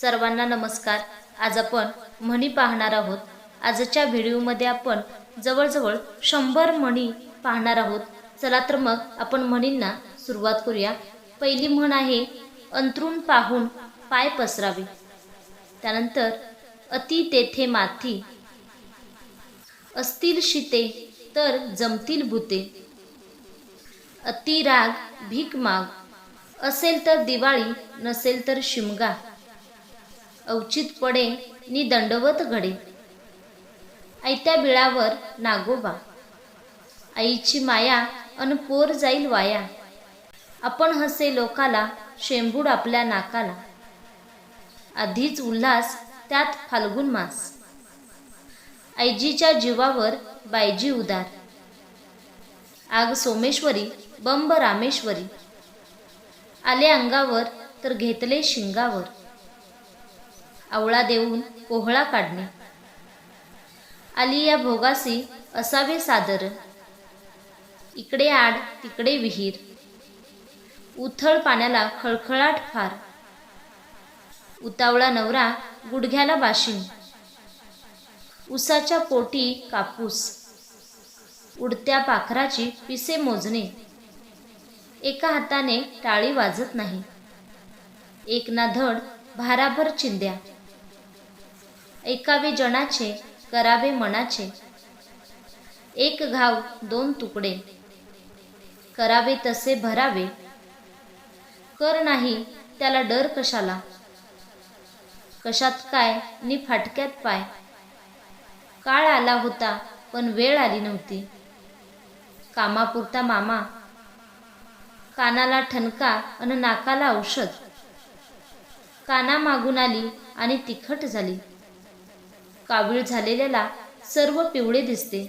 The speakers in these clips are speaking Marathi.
सर्वांना नमस्कार. आज आपण म्हणी पाहणार आहोत. आजच्या व्हिडिओमध्ये आपण जवळजवळ शंभर म्हणी पाहणार आहोत. चला तर मग आपण म्हणींना सुरुवात करूया. पहिली म्हण आहे अंतरून पाहून पाय पसरावे. त्यानंतर अति तेथे माथी असतील शिते तर जमतील भूते अति राग भीक माग. असेल तर दिवाळी नसेल तर शिमगा. अवचित पडे नि दंडवत घडे. आयत्या बिळावर नागोबा. आईची माया अन पोर जाईल वाया. आपण हसे लोकाला शेंबूड आपल्या नाकाला. आधीच उल्हास त्यात फाल्गुन मास. आईजीच्या जीवावर बायजी उदार. आग सोमेश्वरी बंब रामेश्वरी. आले अंगावर तर घेतले शिंगावर. आवळा देऊन कोहळा काढणे. आली या भोगासी असावे सादर. इकडे आड तिकडे विहीर. उथळ पाण्याला खळखळाट फार. उतावळा नवरा गुडघ्याला बाशिंग उसाच्या पोटी कापूस. उडत्या पाखराची पिसे मोजणे. एका हाताने टाळी वाजत नाही. एक ना धड भाराभर चिंध्या. ऐकावे जनाचे करावे मनाचे. एक घाव दोन तुकडे. करावे तसे भरावे. कर नाही त्याला डर कशाला? कशात काय नि फाटक्यात पाय. काळ आला होता पण वेळ आली नव्हती. कामापुरता मामा. कानाला ठणका आणि नाकाला औषध. काना मागून आली आणि तिखट झाली. कावीळ झालेल्याला सर्व पिवळे दिसते.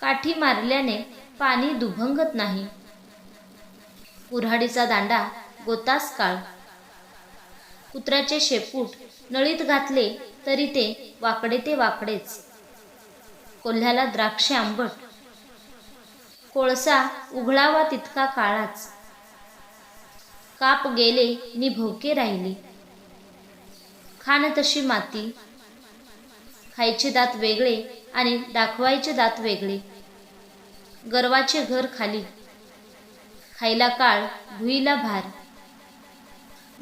काठी मारल्याने पाणी दुभंगत नाही. कुऱ्हाडीचा दांडा गोतास काळ. कुत्र्याचे शेपूट नळीत घातले तरी ते वाकडे ते वाकडेच. कोल्ह्याला द्राक्षे आंबट. कोळसा उघळावा तितका काळाच. काप गेले नि भोके राहिले. खान तशी माती खायचे दात वेगळे आणि दाखवायचे दात वेगळे. गर्वाचे घर खाली. खायला काळ भुईला भार.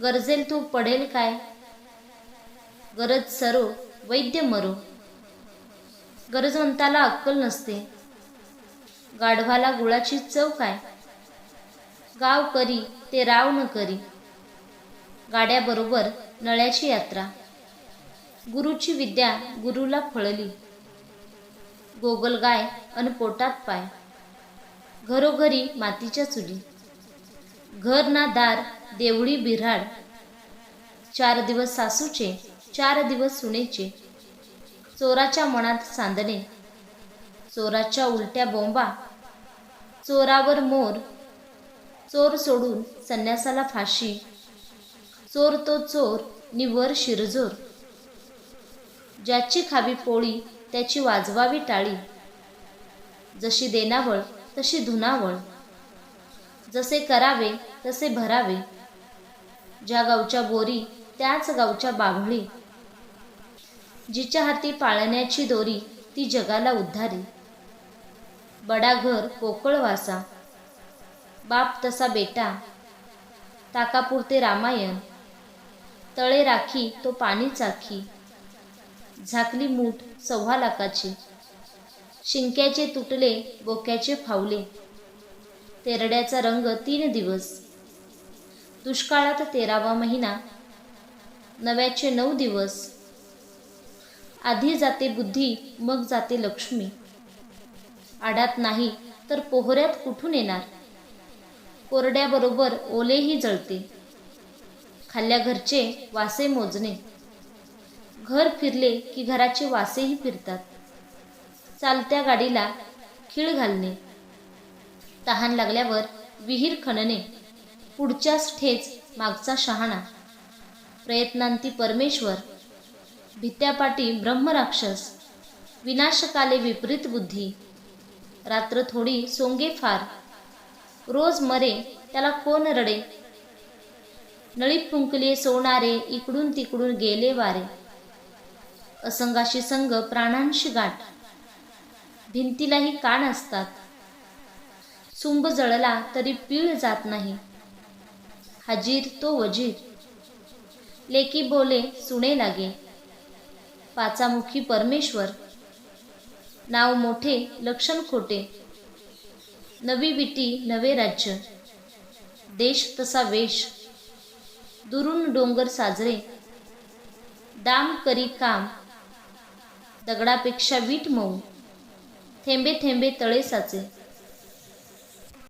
गरजेल तू पडेल काय? गरज सरो वैद्य मरो. गरजवंताला अक्कल नसते. गाढवाला गुळाची चव काय? गाव करी ते राव न करी. गाड्याबरोबर नळ्याची यात्रा. गुरुची विद्या गुरुला फळली. गोगलगाय अन पोटात पाय. घरोघरी मातीच्या चुली. घर ना दार देवळी बिऱ्हाड चार दिवस सासूचे चार दिवस सुनेचे. चोराच्या मनात सांदणे. चोराच्या उलट्या बोंबा. चोरावर मोर. चोर सोडून संन्यासाला फाशी. चोर तो चोर निवर शिरजोर. ज्याची खावी पोळी त्याची वाजवावी टाळी. जशी देनावळ तशी धुनावळ. जसे करावे तसे भरावे. ज्या गावच्या बोरी त्याच गावच्या बाभळी. जिच्या हाती पाळण्याची दोरी ती जगाला उद्धारी. बडा घर कोकळवासा बाप तसा बेटा. ताकापुरते रामायण. तळे राखी तो पाणी चाखी झाकली मूठ सव्वा लाखाची. शिंक्याचे तुटले बोक्याचे फावले. तेरड्याचा रंग तीन दिवस. दुष्काळात तेरावा महिना. नव्याचे नऊ दिवस. आधी जाते बुद्धी मग जाते लक्ष्मी. आडात नाही तर पोहऱ्यात कुठून येणार? कोरड्याबरोबर ओलेही जळते. खाल्ल्या घरचे वासे मोजणे. घर फिरले की घराचे वासेही फिरतात. चालत्या गाडीला खीळ घालणे. तहान लागल्यावर विहीर खणणे. पुढच्याच ठेच मागचा शहाणा. प्रयत्नांती परमेश्वर. भित्यापाटी ब्रह्मराक्षस. विनाशकाले विपरीत बुद्धी. रात्र थोडी सोंगे फार. रोज मरे त्याला कोण रडे? नळीत फुंकले सोनारे इकडून तिकडून गेले वारे. असंगाशी संग प्राणांशी गाठ. भिंतीलाही कान असतात. सुंब जळला तरी पीळ जात नाही. हजीर तो वजीर. लेकी बोले सुणे लागे. पाचामुखी परमेश्वर. नाव मोठे लक्षण खोटे. नवी विटी नवे राज्य. देश तसा वेश. दुरून डोंगर साजरे. दाम करी काम. दगडापेक्षा वीट मऊ. थेंबे थेंबे तळे साचे.